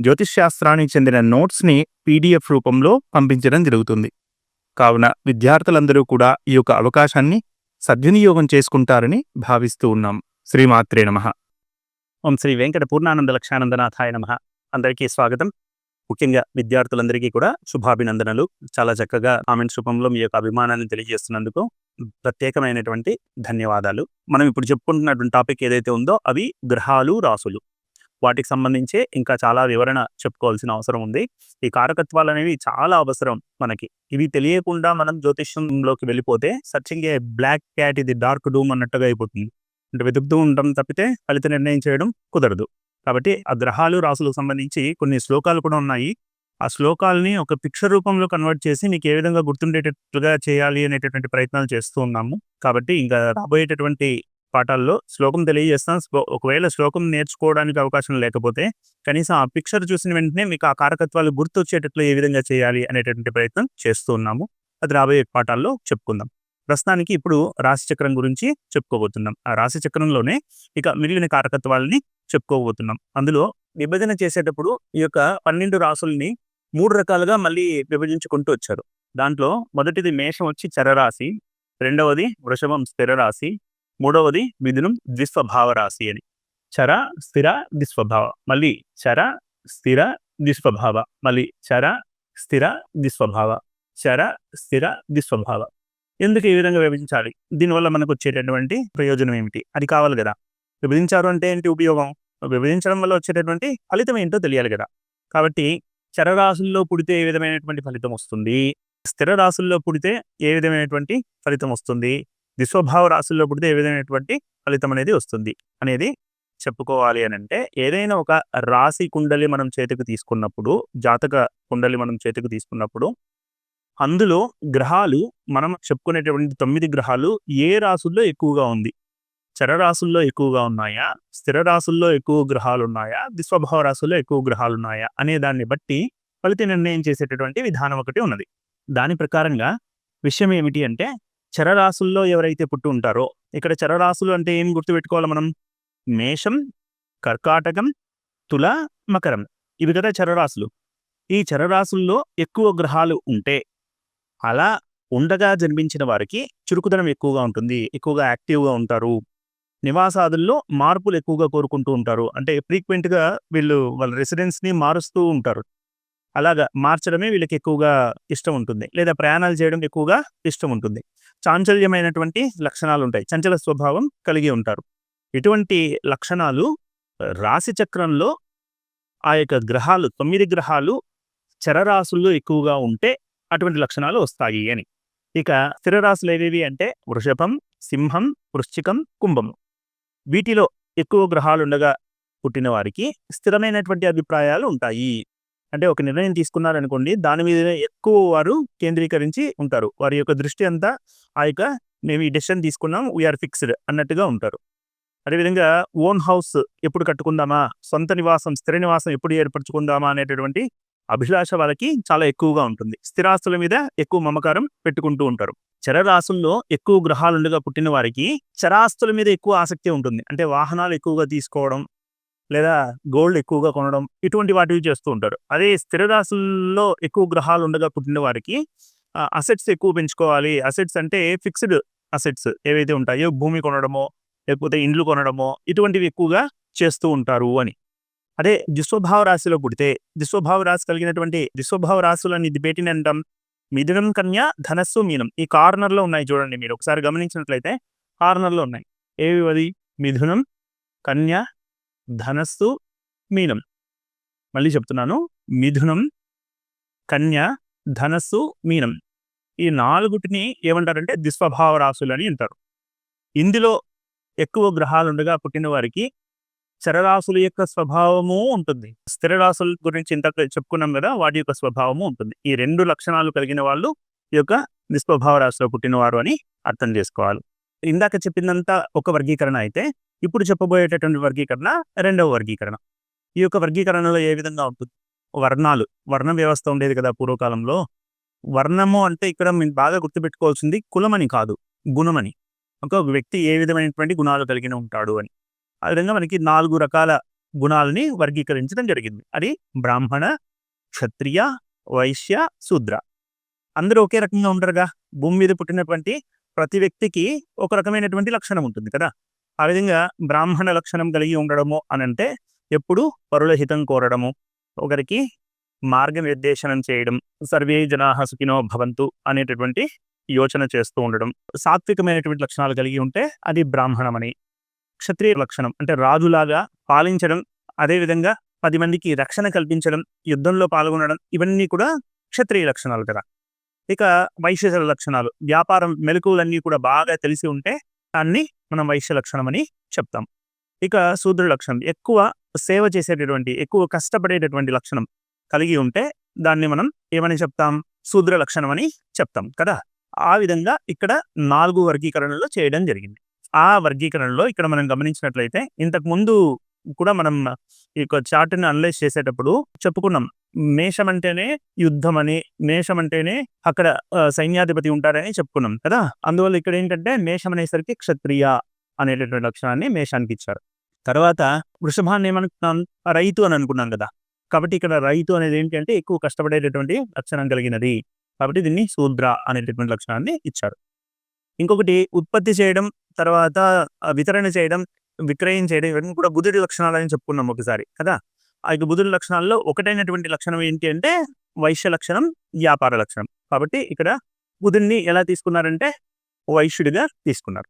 జ్యోతిష్ శాస్త్రానికి చెందిన నోట్స్ని పీడిఎఫ్ రూపంలో పంపించడం జరుగుతుంది. కావున విద్యార్థులందరూ కూడా ఈ యొక్క అవకాశాన్ని సద్వినియోగం చేసుకుంటారని భావిస్తూ ఉన్నాం. శ్రీమాత్రే నమ. ఓం శ్రీ వెంకట పూర్ణానంద లక్షానందనాథాయ నమ. అందరికీ స్వాగతం. ముఖ్యంగా విద్యార్థులందరికీ కూడా శుభాభినందనలు. చాలా చక్కగా కామెంట్స్ రూపంలో మీ యొక్క అభిమానాన్ని తెలియజేస్తున్నందుకు ప్రత్యేకమైనటువంటి ధన్యవాదాలు. మనం ఇప్పుడు చెప్పుకుంటున్నటువంటి టాపిక్ ఏదైతే ఉందో అవి గ్రహాలు రాసులు. వాటికి సంబంధించి ఇంకా చాలా వివరణ చెప్పుకోవాల్సిన అవసరం ఉంది. ఈ కారకత్వాలు అనేవి చాలా అవసరం మనకి. ఇవి తెలియకుండా మనం జ్యోతిష్యంలోకి వెళ్ళిపోతే సర్చింగ్ ఏ బ్లాక్ క్యాట్ ఇది డార్క్ డూమ్ అన్నట్టుగా అయిపోతుంది. అంటే వెతుకుతూ ఉండడం తప్పితే ఫలిత నిర్ణయం చేయడం కుదరదు. కాబట్టి ఆ గ్రహాలు రాసులకు సంబంధించి కొన్ని శ్లోకాలు కూడా ఉన్నాయి. ఆ శ్లోకాలని ఒక పిక్చర్ రూపంలో కన్వర్ట్ చేసి మీకు ఏ విధంగా గుర్తుండేటట్లుగా చేయాలి అనేటటువంటి ప్రయత్నాలు చేస్తూ ఉన్నాము. కాబట్టి ఇంకా రాబోయేటటువంటి పాఠాల్లో శ్లోకం తెలియజేస్తాం. ఒకవేళ శ్లోకం నేర్చుకోవడానికి అవకాశం లేకపోతే కనీసం ఆ పిక్చర్ చూసిన వెంటనే మీకు ఆ కారకత్వాలు గుర్తొచ్చేటట్లు ఏ విధంగా చేయాలి అనేటటువంటి ప్రయత్నం చేస్తూ ఉన్నాము. అది రాబోయే పాఠాల్లో చెప్పుకుందాం. ప్రస్తుతానికి ఇప్పుడు రాశిచక్రం గురించి చెప్పుకోబోతున్నాం. ఆ రాశిచక్రంలోనే ఇక మిగిలిన కారకత్వాలని చెప్పుకోబోతున్నాం. అందులో విభజన చేసేటప్పుడు ఈ యొక్క పన్నెండు రాసుల్ని మూడు రకాలుగా మళ్ళీ విభజించుకుంటూ వచ్చారు. దాంట్లో మొదటిది మేషం వచ్చి చరరాశి రెండవది వృషభం స్థిర రాశి మూడవది మిథునం ద్విస్వభావ రాశి అని. చర స్థిర ద్విస్వభావ మళ్ళీ చర స్థిర ద్విస్వభావ మళ్ళీ చర స్థిర ద్విస్వభావ చర స్థిర ద్విస్వభావ ఎందుకు ఈ విధంగా విభజించాలి? దీనివల్ల మనకు వచ్చేటటువంటి ప్రయోజనం ఏమిటి? అది కావాలి కదా. విభజించారు అంటే ఏంటి ఉపయోగం? విభజించడం వల్ల వచ్చేటటువంటి ఫలితం ఏంటో తెలియాలి కదా. కాబట్టి చరరాశుల్లో పుడితే ఏ విధమైనటువంటి ఫలితం వస్తుంది? స్థిర రాశుల్లో పుడితే ఏ విధమైనటువంటి ఫలితం వస్తుంది? విశ్వభావ రాశుల్లో పుడితే ఏ విధమైనటువంటి ఫలితం అనేది వస్తుంది అనేది చెప్పుకోవాలి అని అంటే ఏదైనా ఒక రాశి కుండలి మనం చేతికి తీసుకున్నప్పుడు జాతక కుండలి మనం చేతికి తీసుకున్నప్పుడు అందులో గ్రహాలు మనం చెప్పుకునేటువంటి తొమ్మిది గ్రహాలు ఏ రాసుల్లో ఎక్కువగా ఉంది? చరరాశుల్లో ఎక్కువగా ఉన్నాయా? స్థిర రాశుల్లో ఎక్కువ గ్రహాలు ఉన్నాయా? దిశ్వభావ రాశుల్లో ఎక్కువ గ్రహాలు ఉన్నాయా? అనే దాన్ని బట్టి ఫలిత నిర్ణయం చేసేటటువంటి విధానం ఒకటి ఉన్నది. దాని ప్రకారంగా విషయం ఏమిటి అంటే చరరాశుల్లో ఎవరైతే పుట్టి ఉంటారో ఇక్కడ చరరాశులు అంటే ఏం గుర్తుపెట్టుకోవాలి మనం? మేషం కర్కాటకం తుల మకరం. ఇవి కదా చరరాశులు. ఈ చరరాశుల్లో ఎక్కువ గ్రహాలు ఉంటే అలా ఉండగా జన్మించిన వారికి చురుకుదనం ఎక్కువగా ఉంటుంది ఎక్కువగా యాక్టివ్గా ఉంటారు. నివాసాదుల్లో మార్పులు ఎక్కువగా కోరుకుంటూ ఉంటారు. అంటే ఫ్రీక్వెంట్గా వీళ్ళు వాళ్ళ రెసిడెన్స్ని మారుస్తూ ఉంటారు. అలాగా మార్చడమే వీళ్ళకి ఎక్కువగా ఇష్టం ఉంటుంది లేదా ప్రయాణాలు చేయడం ఎక్కువగా ఇష్టం ఉంటుంది చాంచల్యమైనటువంటి లక్షణాలు ఉంటాయి చంచల స్వభావం కలిగి ఉంటారు. ఇటువంటి లక్షణాలు రాశి చక్రంలో ఆ యొక్క గ్రహాలు తొమ్మిది గ్రహాలు చరరాశుల్లో ఎక్కువగా ఉంటే అటువంటి లక్షణాలు వస్తాయి అని. ఇక స్థిర రాశులు ఏవేవి అంటే వృషభం సింహం వృశ్చికం కుంభం వీటిలో ఎక్కువ గ్రహాలు ఉండగా పుట్టిన వారికి స్థిరమైనటువంటి అభిప్రాయాలు ఉంటాయి అంటే ఒక నిర్ణయం తీసుకున్నారనుకోండి దాని మీద ఎక్కువ వారు కేంద్రీకరించి ఉంటారు. వారి యొక్క దృష్టి అంతా ఆ యొక్క మేము ఈ డెసిషన్ తీసుకున్నాం వీఆర్ ఫిక్స్డ్ అన్నట్టుగా ఉంటారు. అదేవిధంగా ఓన్ హౌస్ ఎప్పుడు కట్టుకుందామా సొంత నివాసం స్థిర నివాసం ఎప్పుడు ఏర్పరచుకుందామా అనేటటువంటి అభిలాష వాళ్ళకి చాలా ఎక్కువగా ఉంటుంది. స్థిరాస్తుల మీద ఎక్కువ మమకారం పెట్టుకుంటూ ఉంటారు. చరరాశుల్లో ఎక్కువ గ్రహాలుండగా పుట్టిన వారికి చరాస్తుల మీద ఎక్కువ ఆసక్తి ఉంటుంది. అంటే వాహనాలు ఎక్కువగా తీసుకోవడం లేదా గోల్డ్ ఎక్కువగా కొనడం ఇటువంటి వాటివి చేస్తూ ఉంటారు. అదే స్థిరదాసుల్లో ఎక్కువ గ్రహాలు ఉండగా పుట్టిన వారికి అసెట్స్ ఎక్కువ పెంచుకోవాలి. అసెట్స్ అంటే ఫిక్స్డ్ అసెట్స్ ఏవైతే ఉంటాయో భూమి కొనడమో లేకపోతే ఇండ్లు కొనడమో ఇటువంటివి ఎక్కువగా చేస్తూ ఉంటారు అని. అదే దుస్వభావ రాశిలో పుడితే దిస్వభావ రాశి కలిగినటువంటి దుస్వభావ రాశులని దిబేటిని అంటాం మిథునం కన్య ధనస్సు మీనం ఈ కార్నర్లో ఉన్నాయి చూడండి మీరు. ఒకసారి గమనించినట్లయితే కార్నర్లో ఉన్నాయి. ఏవి అది మిథునం కన్య ధనస్సు మీనం. మళ్ళీ చెప్తున్నాను. మిథునం కన్య ధనస్సు మీనం. ఈ నాలుగుటిని ఏమంటారంటే దిస్వభావ రాశులు అని అంటారు. ఇందులో ఎక్కువ గ్రహాలు ఉండగా పుట్టిన వారికి చరరాశుల యొక్క స్వభావము ఉంటుంది. స్థిర రాశుల గురించి ఇంత చెప్పుకున్నాం కదా వాటి యొక్క స్వభావము ఉంటుంది. ఈ రెండు లక్షణాలు కలిగిన వాళ్ళు ఈ యొక్క నిస్వభావ రాశిలో పుట్టినవారు అని అర్థం చేసుకోవాలి. ఇందాక చెప్పిందంతా ఒక వర్గీకరణ అయితే ఇప్పుడు చెప్పబోయేటటువంటి వర్గీకరణ రెండవ వర్గీకరణ. ఈ యొక్క వర్గీకరణలో ఏ విధంగా ఉంటుంది? వర్ణాలు. వర్ణ వ్యవస్థ ఉండేది కదా పూర్వకాలంలో. వర్ణము అంటే ఇక్కడ మీరు బాగా గుర్తుపెట్టుకోవాల్సింది కులమని కాదు గుణమని. ఒక వ్యక్తి ఏ విధమైనటువంటి గుణాలు కలిగిన ఉంటాడు అని. ఆ విధంగా మనకి నాలుగు రకాల గుణాలని వర్గీకరించడం జరిగింది. అది బ్రాహ్మణ క్షత్రియ వైశ్య శూద్ర. అందరూ ఒకే రకంగా ఉంటారుగా భూమి మీద పుట్టినటువంటి ప్రతి వ్యక్తికి ఒక రకమైనటువంటి లక్షణం ఉంటుంది కదా? ఆ విధంగా బ్రాహ్మణ లక్షణం కలిగి ఉండడము అని అంటే ఎప్పుడు పరుల హితం కోరడము. ఒకరికి మార్గనిర్దేశనం చేయడం సర్వే జనాహ సుఖినో భవంతు అనేటటువంటి యోచన చేస్తూ ఉండడం. సాత్వికమైనటువంటి లక్షణాలు కలిగి ఉంటే అది బ్రాహ్మణమని. క్షత్రియ లక్షణం అంటే రాజులాగా పాలించడం అదేవిధంగా పది మందికి రక్షణ కల్పించడం యుద్ధంలో పాల్గొనడం ఇవన్నీ కూడా క్షత్రియ లక్షణాలు కదా. ఇక వైశ్య లక్షణాలు వ్యాపారం మెలకువలన్నీ కూడా బాగా తెలిసి ఉంటే దాన్ని మనం వైశ్య లక్షణం అని చెప్తాం. ఇక శూద్ర లక్షణం. ఎక్కువ సేవ చేసేటటువంటి ఎక్కువ కష్టపడేటటువంటి లక్షణం కలిగి ఉంటే దాన్ని మనం ఏమని చెప్తాం? శూద్ర లక్షణం అని చెప్తాం కదా. ఆ విధంగా ఇక్కడ నాలుగు వర్గీకరణలు చేయడం జరిగింది. ఆ వర్గీకరణలో ఇక్కడ మనం గమనించినట్లయితే ఇంతకు ముందు కూడా మనం ఈ యొక్క చార్ట్ని అనలైజ్ చేసేటప్పుడు చెప్పుకున్నాం. మేషం అంటేనే యుద్ధం అని మేషం అంటేనే అక్కడ సైన్యాధిపతి ఉంటారని చెప్పుకున్నాం కదా! అందువల్ల ఇక్కడ ఏంటంటే మేషం అనేసరికి క్షత్రియ అనేటటువంటి లక్షణాన్ని మేషానికి ఇచ్చారు. తర్వాత వృషభాన్ని ఏమనుకున్నాం? రైతు అని అనుకున్నాం కదా! కాబట్టి ఇక్కడ రైతు అనేది ఏంటంటే ఎక్కువ కష్టపడేటటువంటి లక్షణం కలిగినది. కాబట్టి దీన్ని శూద్ర అనేటటువంటి లక్షణాన్ని ఇచ్చారు. ఇంకొకటి ఉత్పత్తి చేయడం తర్వాత వితరణ చేయడం విక్రయం చేయడం ఇవన్నీ కూడా బుధుడి లక్షణాలు అని చెప్పుకున్నాం ఒకసారి కదా? ఆ బుధుడి లక్షణాల్లో ఒకటైనటువంటి లక్షణం ఏంటి అంటే వైశ్య లక్షణం వ్యాపార లక్షణం. కాబట్టి ఇక్కడ బుధుడిని ఎలా తీసుకున్నారంటే వైశ్యుడిగా తీసుకున్నారు.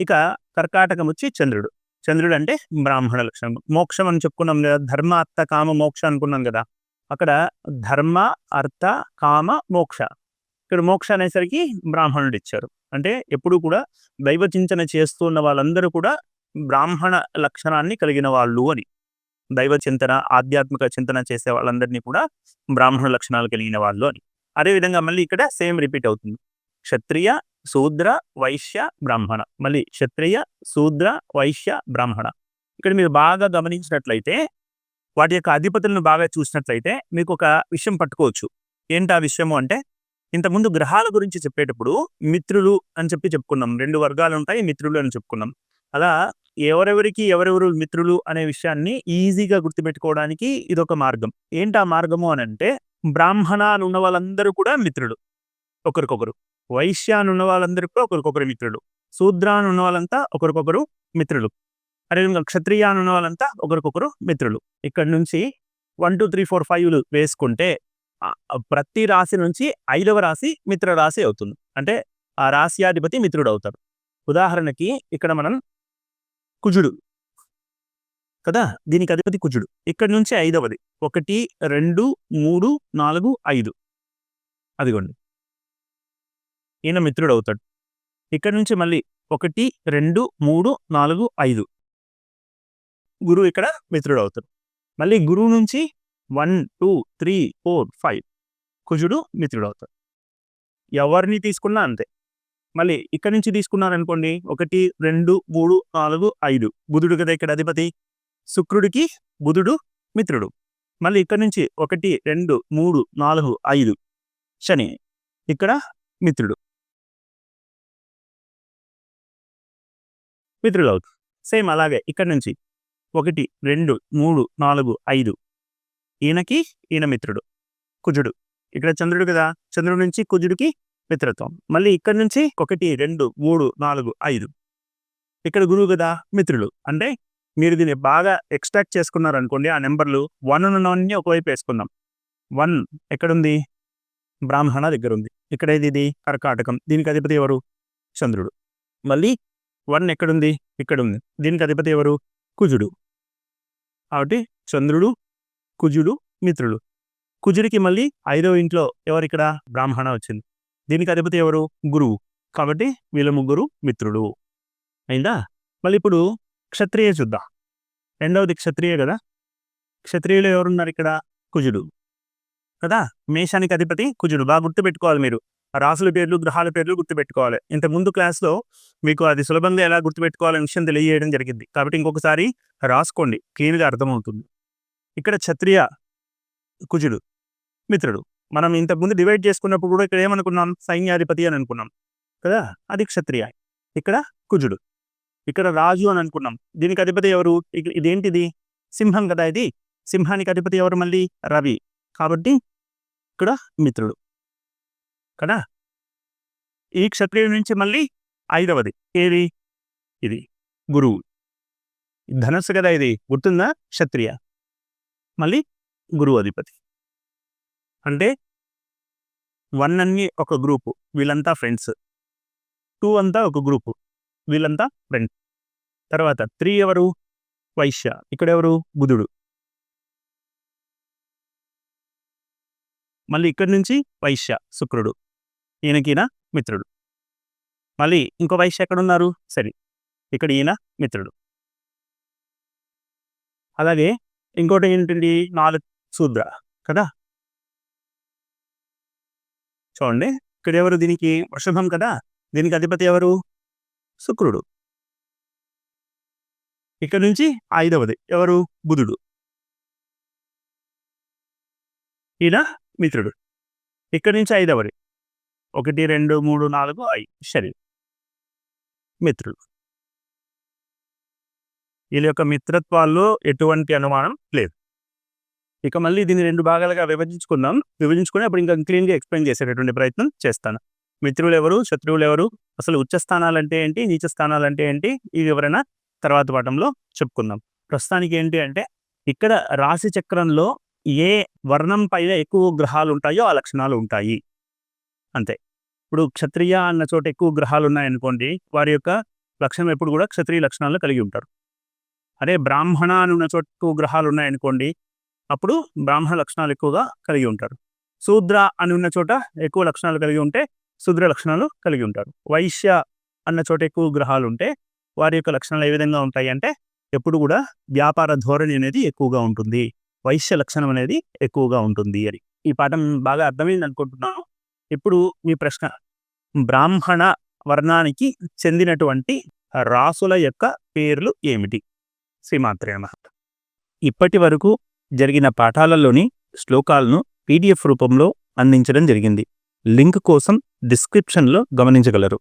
ఇక కర్కాటకం వచ్చి చంద్రుడు. చంద్రుడు అంటే బ్రాహ్మణ లక్షణం. మోక్షం అని చెప్పుకున్నాం కదా ధర్మ అర్థ కామ మోక్ష అనుకున్నాం కదా. అక్కడ ధర్మ అర్థ కామ మోక్ష. ఇక్కడ మోక్ష అనేసరికి బ్రాహ్మణుడు ఇచ్చారు అంటే ఎప్పుడు కూడా దైవ చింతన చేస్తున్న వాళ్ళందరూ కూడా బ్రాహ్మణ లక్షణాన్ని కలిగిన వాళ్ళు అని. దైవ చింతన ఆధ్యాత్మిక చింతన చేసే వాళ్ళందరినీ కూడా బ్రాహ్మణ లక్షణాలు కలిగిన వాళ్ళు అని. అదేవిధంగా మళ్ళీ ఇక్కడ సేమ్ రిపీట్ అవుతుంది. క్షత్రియ శూద్ర వైశ్య బ్రాహ్మణ. మళ్ళీ క్షత్రియ శూద్ర వైశ్య బ్రాహ్మణ. ఇక్కడ మీరు బాగా గమనించినట్లయితే వాటి యొక్క అధిపతులను బాగా చూసినట్లయితే మీకు ఒక విషయం పట్టుకోవచ్చు. ఏంటి ఆ విషయము అంటే ఇంతకుముందు గ్రహాల గురించి చెప్పేటప్పుడు మిత్రులు అని చెప్పి చెప్పుకున్నాం. రెండు వర్గాలు ఉంటాయి మిత్రులు అని చెప్పుకున్నాం. అలా ఎవరెవరికి ఎవరెవరు మిత్రులు అనే విషయాన్ని ఈజీగా గుర్తుపెట్టుకోవడానికి ఇదొక మార్గం. ఏంటి ఆ మార్గము అని అంటే బ్రాహ్మణ అని ఉన్న వాళ్ళందరూ కూడా మిత్రులు. ఒకరికొకరు. వైశ్య అని ఉన్న వాళ్ళందరూ కూడా ఒకరికొకరు మిత్రులు. శూద్ర అని ఉన్న వాళ్ళంతా ఒకరికొకరు మిత్రులు. అదేవిధంగా క్షత్రియ అని ఉన్న వాళ్ళంతా ఒకరికొకరు మిత్రులు. ఇక్కడ నుంచి వన్ టూ త్రీ ఫోర్ ఫైవ్లు వేసుకుంటే ప్రతి రాశి నుంచి ఐదవ రాశి మిత్ర రాశి అవుతుంది. అంటే ఆ రాశ్యాధిపతి మిత్రుడు అవుతారు ఉదాహరణకి ఇక్కడ మనం కుజుడు. కదా? దీనికి అధిపతి కుజుడు. ఇక్కడి నుంచి ఐదవది. ఒకటి రెండు మూడు నాలుగు ఐదు. అదిగోండి. ఈయన మిత్రుడు అవుతాడు ఇక్కడి నుంచి మళ్ళీ ఒకటి రెండు మూడు నాలుగు ఐదు. గురువు ఇక్కడ మిత్రుడు అవుతాడు మళ్ళీ గురువు నుంచి one two three four five. కుజుడు మిత్రుడు అవుతాడు ఎవరిని తీసుకున్నా అంతే. మళ్ళీ ఇక్కడి నుంచి తీసుకున్నారనుకోండి ఒకటి రెండు మూడు నాలుగు ఐదు. బుధుడు కదా ఇక్కడ అధిపతి? శుక్రుడికి బుధుడు మిత్రుడు. మళ్ళీ ఇక్కడ నుంచి ఒకటి రెండు మూడు నాలుగు ఐదు. శని ఇక్కడ మిత్రుడు. మిత్రుడు అవుతుంది సేమ్ అలాగే ఇక్కడ నుంచి ఒకటి రెండు మూడు నాలుగు ఐదు. ఈయనకి ఈయన మిత్రుడు. కుజుడు. ఇక్కడ చంద్రుడు కదా? చంద్రుడి నుంచి కుజుడికి మిత్రత్వం. మళ్ళీ ఇక్కడ నుంచి ఒకటి రెండు మూడు నాలుగు ఐదు. ఇక్కడ గురువు కదా? మిత్రులు. అంటే మీరు దీన్ని బాగా ఎక్స్ట్రాక్ట్ చేసుకున్నారు అనుకోండి ఆ నెంబర్లు వన్ అన్ని ఒకవైపు వేసుకుందాం. వన్ ఎక్కడుంది? బ్రాహ్మణ దగ్గర ఉంది ఇక్కడ ఏది ఇది? కర్కాటకం. దీనికి అధిపతి ఎవరు? చంద్రుడు. మళ్ళీ వన్ ఎక్కడుంది? ఇక్కడ ఉంది దీనికి అధిపతి ఎవరు? కుజుడు. కాబట్టి చంద్రుడు కుజుడు మిత్రులు. కుజుడికి మళ్ళీ ఐదవ ఇంట్లో ఎవరు ఇక్కడ బ్రాహ్మణ వచ్చింది. దీనికి అధిపతి ఎవరు? గురువు. కాబట్టి వీళ్ళ ముగ్గురు మిత్రుడు అయిందా? మళ్ళీ ఇప్పుడు క్షత్రియ చూద్దాం. రెండవది క్షత్రియ కదా? క్షత్రియులు ఎవరున్నారు ఇక్కడ? కుజుడు. కదా? మేషానికి అధిపతి కుజుడు. బాగా గుర్తుపెట్టుకోవాలి మీరు. ఆ రాసుల పేర్లు గ్రహాల పేర్లు గుర్తుపెట్టుకోవాలి. ఇంత ముందు క్లాస్లో మీకు అది సులభంగా ఎలా గుర్తుపెట్టుకోవాలనే విషయం తెలియజేయడం జరిగింది. కాబట్టి ఇంకొకసారి రాసుకోండి. క్లీన్గా అర్థమవుతుంది. ఇక్కడ క్షత్రియ కుజుడు మిత్రుడు. మనం ఇంతకుముందు డివైడ్ చేసుకున్నప్పుడు కూడా ఇక్కడ ఏమనుకున్నాం? సైన్యాధిపతి అని అనుకున్నాం. కదా? అది క్షత్రియ. ఇక్కడ కుజుడు. ఇక్కడ రాజు అని అనుకున్నాం. దీనికి అధిపతి ఎవరు? ఇదేంటిది? సింహం కదా ఇది. సింహానికి అధిపతి ఎవరు మళ్ళీ? రవి. కాబట్టి ఇక్కడ మిత్రుడు. కదా? ఈ క్షత్రియుడి నుంచి మళ్ళీ ఐదవది. ఏది? ఇది. గురువు. ధనస్సు కదా ఇది. గుర్తుందా? క్షత్రియ. మళ్ళీ గురువు అధిపతి. అంటే వన్ అన్ని ఒక గ్రూపు వీళ్ళంతా ఫ్రెండ్స్. టూ అంతా ఒక గ్రూపు వీళ్ళంతా ఫ్రెండ్స్ తర్వాత త్రీ ఎవరు? వైశ్య. ఇక్కడ ఎవరు? బుధుడు. మళ్ళీ ఇక్కడి నుంచి వైశ్య శుక్రుడు. ఈయనకిన మిత్రుడు. మళ్ళీ ఇంకో వైశ్య ఎక్కడ ఉన్నారు సరే ఇక్కడ ఈయన మిత్రుడు. అలాగే ఇంకోటి ఏంటండి? నాలుగు శూద్ర కదా? చూడండి. ఇక్కడ ఎవరు దీనికి వృషభం కదా? దీనికి అధిపతి ఎవరు? శుక్రుడు. ఇక్కడ నుంచి ఐదవది. ఎవరు? బుధుడు. ఈయన మిత్రుడు. ఇక్కడ నుంచి ఐదవది. ఒకటి రెండు మూడు నాలుగు ఐదు. శరీరం మిత్రుడు. వీళ్ళ యొక్క మిత్రత్వాల్లో ఎటువంటి అనుమానం లేదు. ఇక మళ్ళీ దీన్ని రెండు భాగాలుగా విభజించుకుందాం. విభజించుకుని అప్పుడు ఇంకా క్లీన్గా ఎక్స్ప్లెయిన్ చేసేటటువంటి ప్రయత్నం చేస్తాను. మిత్రులు ఎవరు శత్రువులు ఎవరు అసలు ఉచ్చ స్థానాలు అంటే ఏంటి నీచ స్థానాలు అంటే ఏంటి ఈ వివరణ తర్వాత పాఠంలో చెప్పుకుందాం. ప్రస్తుతానికి ఏంటి అంటే ఇక్కడ రాశి చక్రంలో ఏ వర్ణం పైన ఎక్కువ గ్రహాలు ఉంటాయో ఆ లక్షణాలు ఉంటాయి. అంతే. ఇప్పుడు క్షత్రియ అన్న చోట ఎక్కువ గ్రహాలు ఉన్నాయనుకోండి వారి యొక్క లక్షణం ఎప్పుడు కూడా క్షత్రియ లక్షణాలు కలిగి ఉంటారు. అదే బ్రాహ్మణ అని ఉన్న చోట ఎక్కువ గ్రహాలు ఉన్నాయనుకోండి అప్పుడు బ్రాహ్మణ లక్షణాలు ఎక్కువగా కలిగి ఉంటారు. శూద్ర అని ఉన్న చోట ఎక్కువ లక్షణాలు కలిగి ఉంటే శూద్ర లక్షణాలు కలిగి ఉంటారు. వైశ్య అన్న చోట ఎక్కువ గ్రహాలు ఉంటే వారి యొక్క లక్షణాలు ఏ విధంగా ఉంటాయి అంటే ఎప్పుడు కూడా వ్యాపార ధోరణి అనేది ఎక్కువగా ఉంటుంది. వైశ్య లక్షణం అనేది ఎక్కువగా ఉంటుంది అని. ఈ పాఠం బాగా అర్థమైంది అనుకుంటున్నాను. ఇప్పుడు మీ ప్రశ్న. బ్రాహ్మణ వర్ణానికి చెందినటువంటి రాసుల యొక్క పేర్లు ఏమిటి? శ్రీమాత్రే నమః ఇప్పటి వరకు జరిగిన పాఠాలలోని శ్లోకాలను పీడిఎఫ్ రూపంలో అందించడం జరిగింది. లింక్ కోసం డిస్క్రిప్షన్లో గమనించగలరు.